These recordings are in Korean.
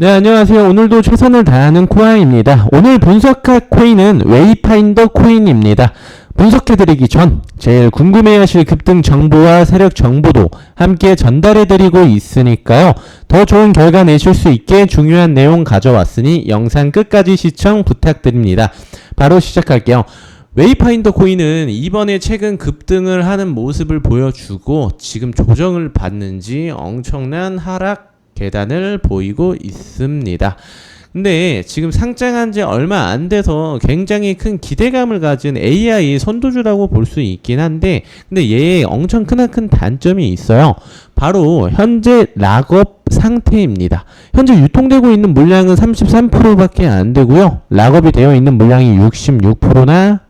네, 안녕하세요. 오늘도 최선을 다하는 코아입니다. 오늘 분석할 코인은 웨이파인더 코인입니다. 분석해드리기 전 제일 궁금해하실 급등 정보와 세력 정보도 함께 전달해드리고 있으니까요. 더 좋은 결과 내실 수 있게 중요한 내용 가져왔으니 영상 끝까지 시청 부탁드립니다. 바로 시작할게요. 웨이파인더 코인은 이번에 최근 급등을 하는 모습을 보여주고 지금 조정을 받는지 엄청난 하락 계단을 보이고 있습니다. 근데 지금 상장한 지 얼마 안 돼서 굉장히 큰 기대감을 가진 AI 선도주라고 볼 수 있긴 한데 근데 얘의 엄청 크나큰 단점이 있어요. 바로 현재 락업 상태입니다. 현재 유통되고 있는 물량은 33%밖에 안 되고요. 락업이 되어 있는 물량이 66%나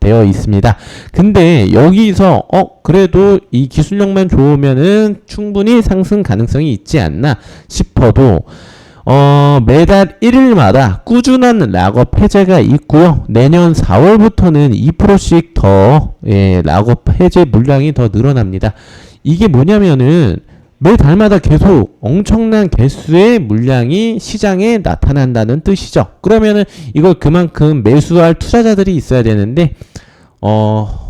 되어 있습니다. 근데 여기서 어 그래도 이 기술력만 좋으면은 충분히 상승 가능성이 있지 않나 싶어도 어 매달 1일마다 꾸준한 락업 해제가 있고요. 내년 4월부터는 2%씩 더 예, 락업 해제 물량이 더 늘어납니다. 이게 뭐냐면은 매 달마다 계속 엄청난 개수의 물량이 시장에 나타난다는 뜻이죠. 그러면은 이걸 그만큼 매수할 투자자들이 있어야 되는데 어,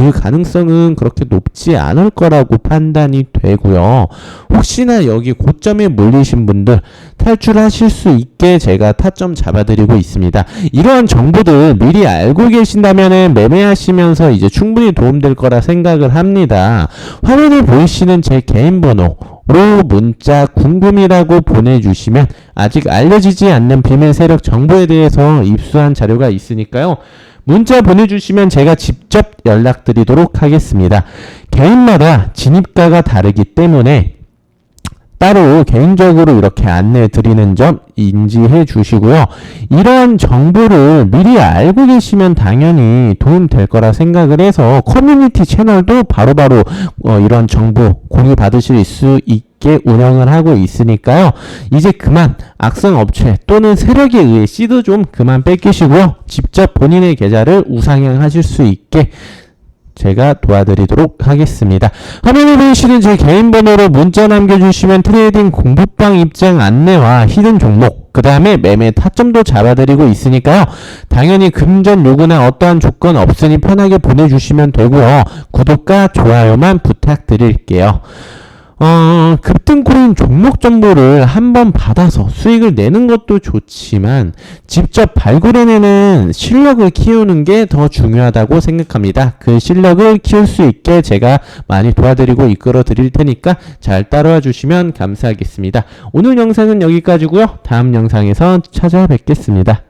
그 가능성은 그렇게 높지 않을 거라고 판단이 되고요. 혹시나 여기 고점에 몰리신 분들 탈출하실 수 있게 제가 타점 잡아드리고 있습니다. 이러한 정보들 미리 알고 계신다면 매매하시면서 이제 충분히 도움될 거라 생각을 합니다. 화면에 보이시는 제 개인 번호 로 문자 궁금이라고 보내주시면 아직 알려지지 않는 비밀 세력 정보에 대해서 입수한 자료가 있으니까요. 문자 보내주시면 제가 직접 연락드리도록 하겠습니다. 개인마다 진입가가 다르기 때문에 따로 개인적으로 이렇게 안내 드리는 점 인지해 주시고요. 이러한 정보를 미리 알고 계시면 당연히 도움 될 거라 생각을 해서 커뮤니티 채널도 바로바로 어, 이런 정보 공유 받으실 수 있게 운영을 하고 있으니까요. 이제 그만 악성 업체 또는 세력에 의해 씨도 좀 그만 뺏기시고요. 직접 본인의 계좌를 우상향 하실 수 있게 제가 도와드리도록 하겠습니다. 화면에 보이시는 제 개인 번호로 문자 남겨주시면 트레이딩 공부방 입장 안내와 히든 종목, 그 다음에 매매 타점도 잡아드리고 있으니까요. 당연히 금전 요구나 어떠한 조건 없으니 편하게 보내주시면 되고요. 구독과 좋아요만 부탁드릴게요. 어, 급등코인 종목 정보를 한번 받아서 수익을 내는 것도 좋지만 직접 발굴해내는 실력을 키우는 게 더 중요하다고 생각합니다. 그 실력을 키울 수 있게 제가 많이 도와드리고 이끌어 드릴 테니까 잘 따라와 주시면 감사하겠습니다. 오늘 영상은 여기까지고요. 다음 영상에서 찾아뵙겠습니다.